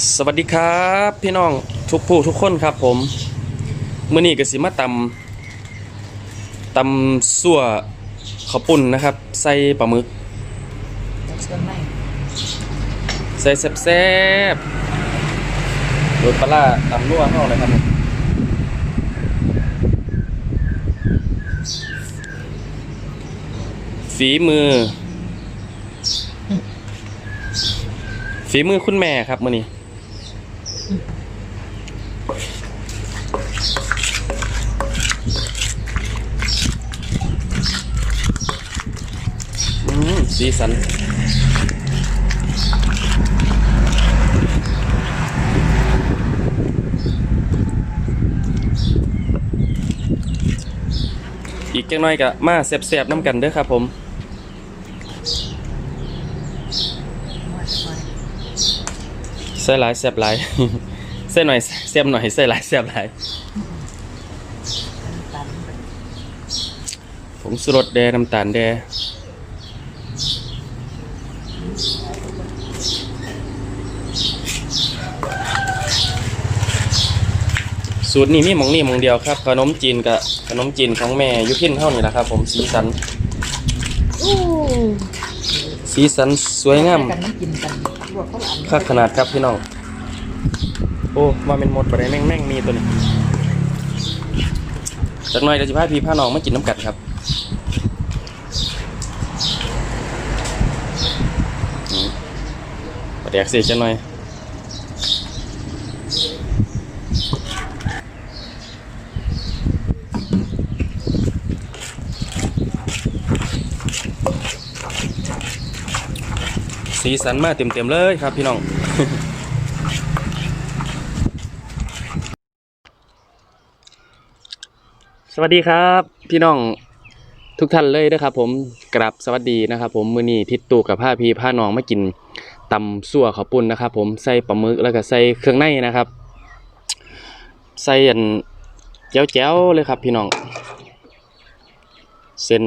สวัสดีครับ พี่น้องทุกผู้ทุกคนครับผมเมื่อนี้ก็สิมาตำตำสั่วข้าวปุ้นนะครับ ใส่ปลาหมึก ใส่แซ่บๆโดยปลาร้าตำนัวเข้าเลยครับผมฝีมือฝีมือคุณแม่ครับมื่อนี้ สีสันอีกจังน้อยก็มาแซ่บๆน้ำกันเด้อครับผมใส่หลายแซ่บหลายใส่หน่อยแซ่บหน่อยใส่หลายแซ่บหลายผงสุรสแดน้ำตาลแด สูตรนี้มีหมองนี่หมองเดียวครับ ขนมจีนกับขนมจีนของแม่ยุพินเท่านี้แหละครับ ผมสีสัน อู้สีสันสวยงามกันไม่กินกันลวกข้าวหลามค่าขนาดครับพี่น้อง โอ้ว่าเป็นหมดไปได้แม่งแม่งมีตัวนี้จากหน่อยเดี๋ยวจะพาพี่พาน้องมากินน้ำกัดครับอืมปลาแดกเสียจะหน่อย สีสันมาเต็มๆเลยครับพี่น้อง สวัสดีครับ พี่น้องทุกท่านเลยนะครับผมกราบสวัสดีนะครับ ผมมือนี้ทิศตูกับผ้าพีผ้าน้องมากินตำสั่วข้าวปุ้นนะครับ ผมใส่ปลาหมึกแล้วก็ใส่เครื่องในนะครับ ใส่อันแจ๋วๆเลยครับ พี่น้องเส้น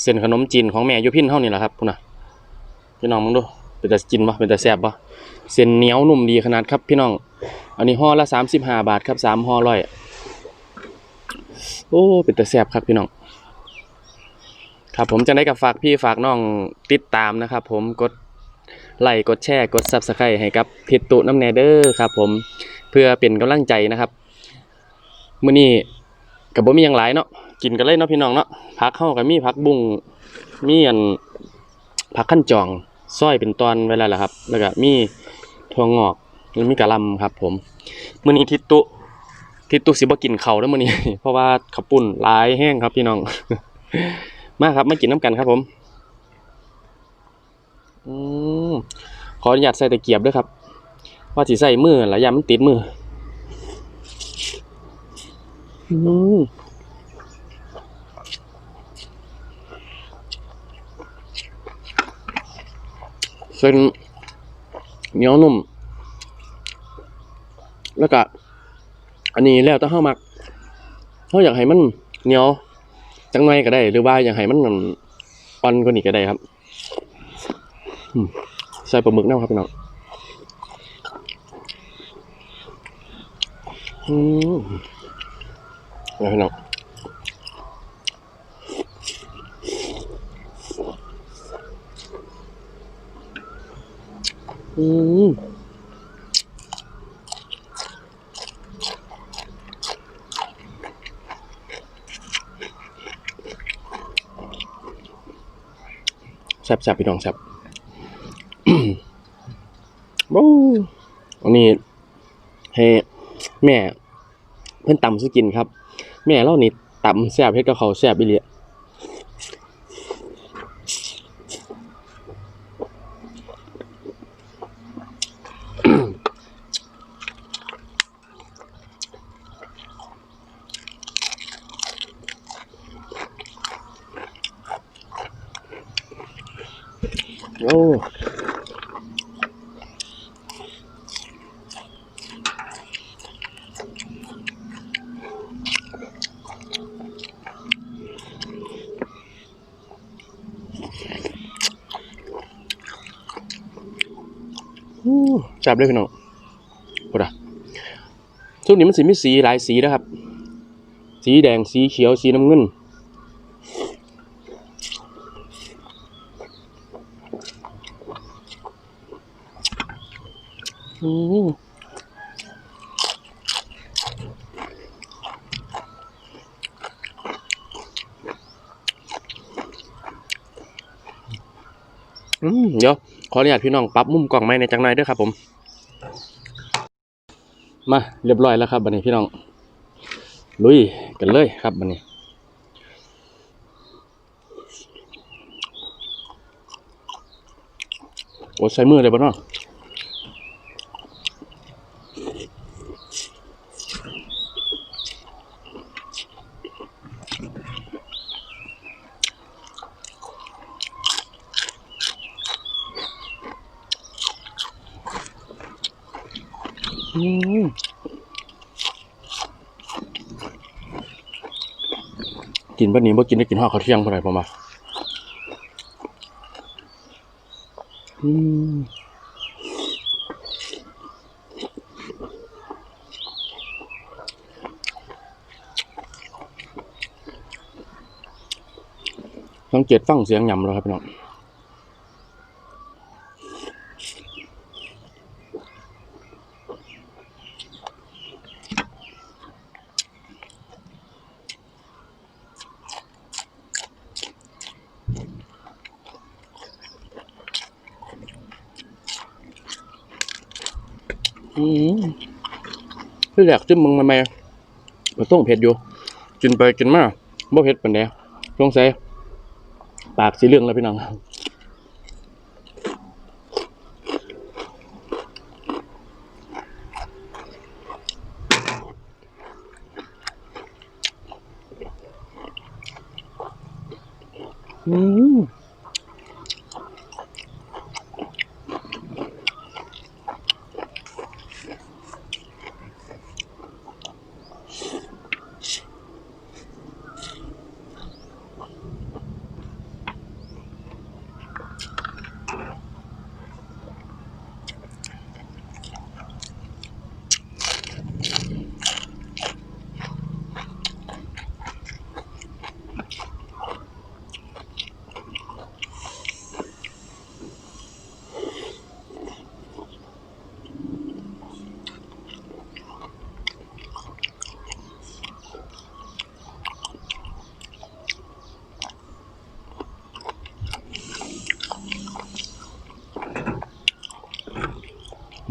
เส้นขนมจีนของแม่ยุพินเท่านี่แหละครับพุ่นนะ พี่น้องมึงดูเป็นแต่กินปะเป็นแต่แซ่บปะเส้นเหนียวนุ่มดีขนาดครับ พี่น้อง อันนี้ห่อละสามสิบห้าบาทครับสามห่อร้อยโอ้เป็นแต่แซ่บครับพี่น้องครับผมจะได้กับฝากพี่ฝากน้องติดตามนะครับ ผมกดไลค์กดแชร์กด Subscribe ให้กับพิตุน้ำแนเดอร์ครับ ผมเพื่อเป็นกำลังใจนะครับมื้อนี้กับบ่มีหยังหลายเนาะกินกันเลยเนาะพี่น้องเนาะผักเข้ากับมีผักบุ้งมีอันผักขั้นจอง ซอยเป็นตอนไว้แล้วล่ะครับ แล้วก็มีถั่วงอกแล้วมีกะลำครับ ผมมื้อนี้ทิตุที่ตุสิบ่กินเขาแล้วมื้อนี้ เพราะว่าข้าวปุ้นหลายแห้งครับพี่น้อง มาครับมากินน้ำกันครับ ผมอืมขออนุญาตใส่ตะเกียบด้วยครับ ว่าสิใส่มือหลายอย่างมันติดมืออืม เส้นเหนียวนุ่ม แล้วก็อันนี้แล้วแต่เฮามักเฮาอยากให้มันเหนียวจังหน่อยก็ได้ หรือว่าอยากให้มันนั่นอ่อนกว่านี้ก็ได้ครับใส่ปลาหมึกน้ำครับพี่น้องอืมเอาพี่น้อง อืมแซ่บแซบพี่น้องแซ่บโอ้วันนี้ให้แม่ เพิ่อนตำสุกินครับ แม่เรานี่ตำแซ่บเฮ็ดกับเขาแซ่บอีหลี โอจับเลยพี่น้องโอ้ดะช่วงนี้มันสีไม่สีหลายสีนะครับ สีแดง สีเขียว สีน้ำเงิน อืมเดี๋ยวขออนุญาตพี่น้องปรับมุมกล่องไม้ในจังหน่อยด้วยครับ ผม มาเรียบร้อยแล้วครับบันนี้พี่น้อง ลุยกันเลยครับบันนี้โอ้ใช้มือเลยบ้านาะอืมกินแบบนี้บ่กินได้กินห่อข้าวเที่ยงเท่าไหร่ประมาณอืมสังเกตฟังเสียงยำแล้วครับพี่น้อง อืมแหลกจิ้มมึงมาไมมันต้องเผ็ดอยู่กินไปกินมาบ่เผ็ดปานใดสงสัยปากสีเหลืองแล้วพี่น้อง อืม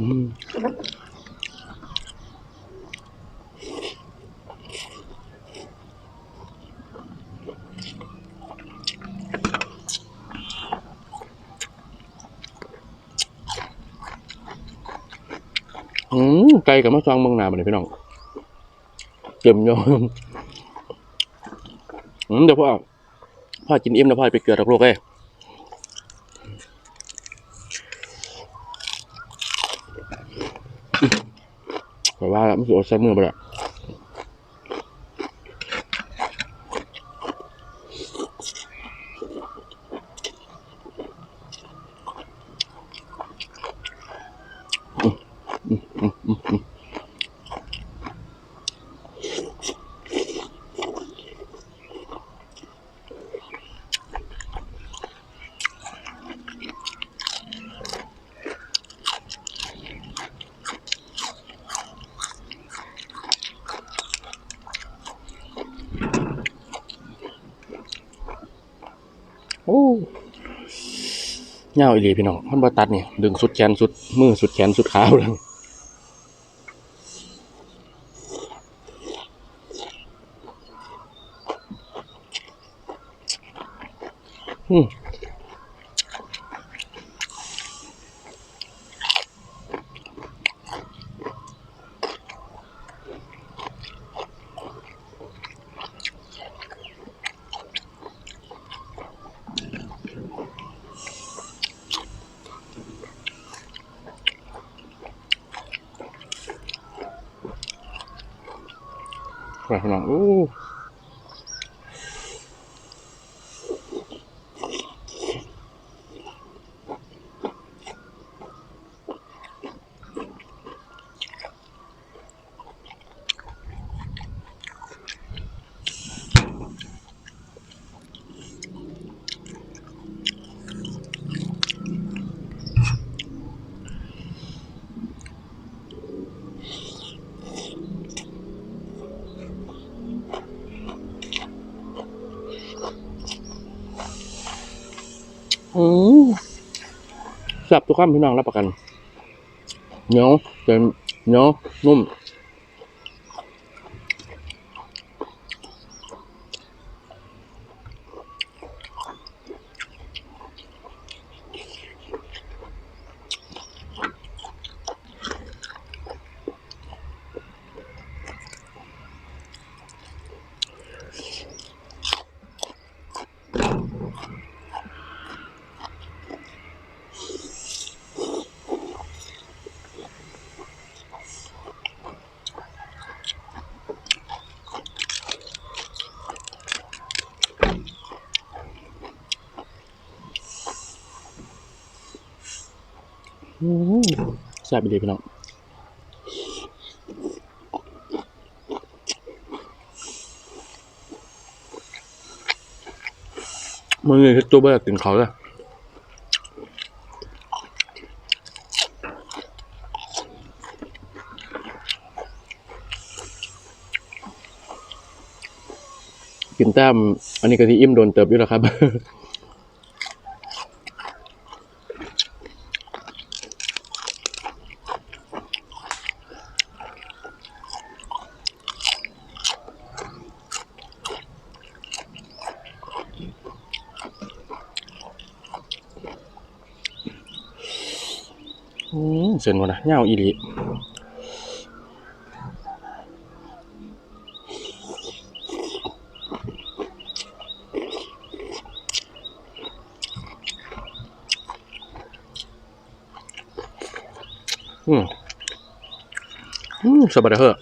อืมไก่กับมะซองเมืองนาบัดนี้พี่น้องเก็มยมอืมเดี๋ยวพ่อพ่อกินอิ่มแล้วพ่อไปเกลือตกโลกเอ้ ยแต่ว่าไม่สุดใช้มือไปละโอ้เงาอีหลีพี่น้องมันบ่ตัดนี่ยดึงสุดแขนสุดมือสุดแขนสุดขาเลยอืม ไปพี่น้องโอ้ สับทุกข้ามพี่น้องรับประกัน เหนียวเต็มเหนียวนุ่ม ซ่บดีพี่น้องมึงนี่คือตัวเบิร์ดกินเขาเลยกินแต้มอันนี้ก็ที่อิ่มโดนเติบอยู่แล้วครับ เส้นวะนะเงาอีหลีอืมอืมสบายเด้อเหอะ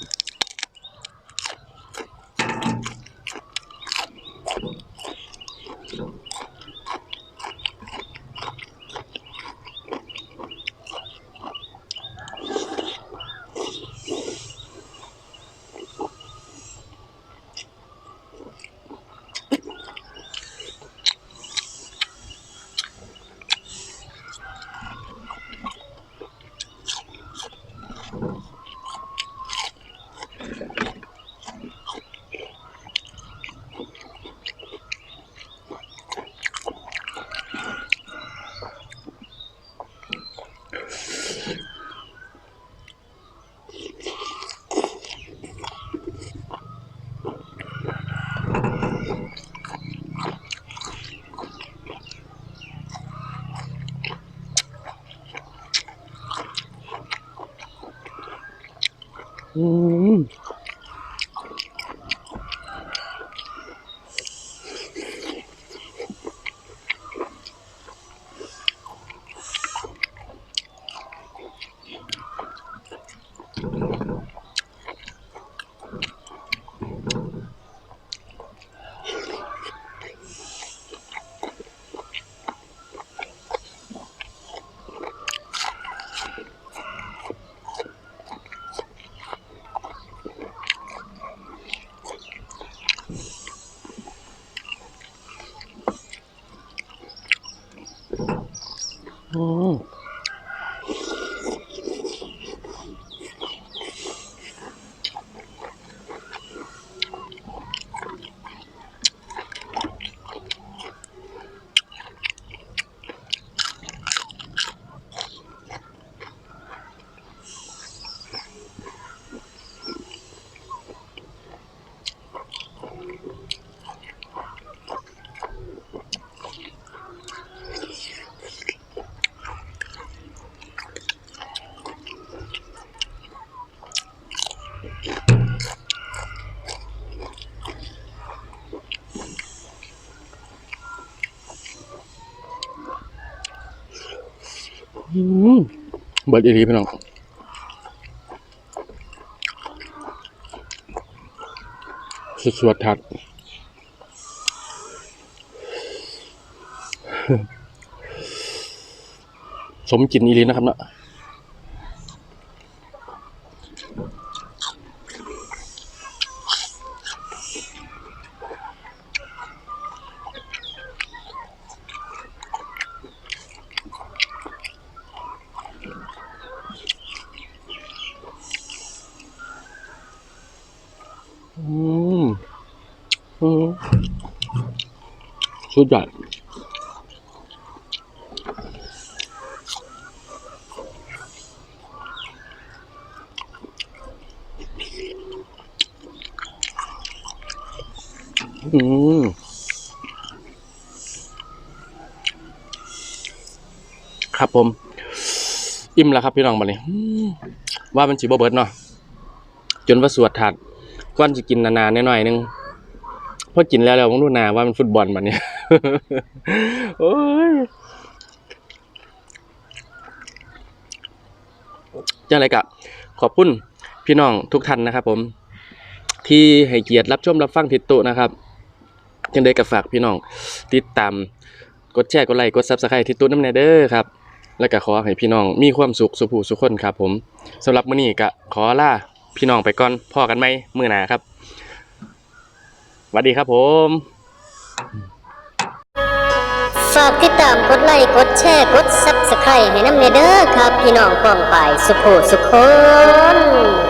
เบิดอีรีพี่น้องสดสวดทัดสมกินอีหลีนะครับเนาะุดใหญ่ครับผม อิ่มแล้วครับพี่น้องมาเนี่ยว่ามันจีบเบิร์ดเนาะจนว่าสวดถัดก้อนจะกินนานๆหน่อยๆนึงพอกินแล้วเราวมองดูนาว่ามันฟุตบอลแบบนี้ โอ้ยจังไรกะ ขอบคุณพี่น้องทุกท่านนะครับ ผม ที่ให้เกียรติรับชมรับฟังทิศตุนะครับจังได้กับฝากพี่น้อง ติดตาม กดแชร์กดไลค์กดซับสไครต์ทิศตุน้ำแนเด้อครับ แล้วก็ขอให้พี่น้องมีความสุขสุขผู้สุขคนครับ ผมสำหรับมื้อนี้ก็ขอลาพี่น้องไปก่อนพอกันไหมมื้อหน้าครับสวัสดีครับผม ฝากติดตามกดไลค์กดแชร์กดซับสไครต์ให้น้ำเนเด้อครับ พี่น้องป้องไปายสุโขสุขคน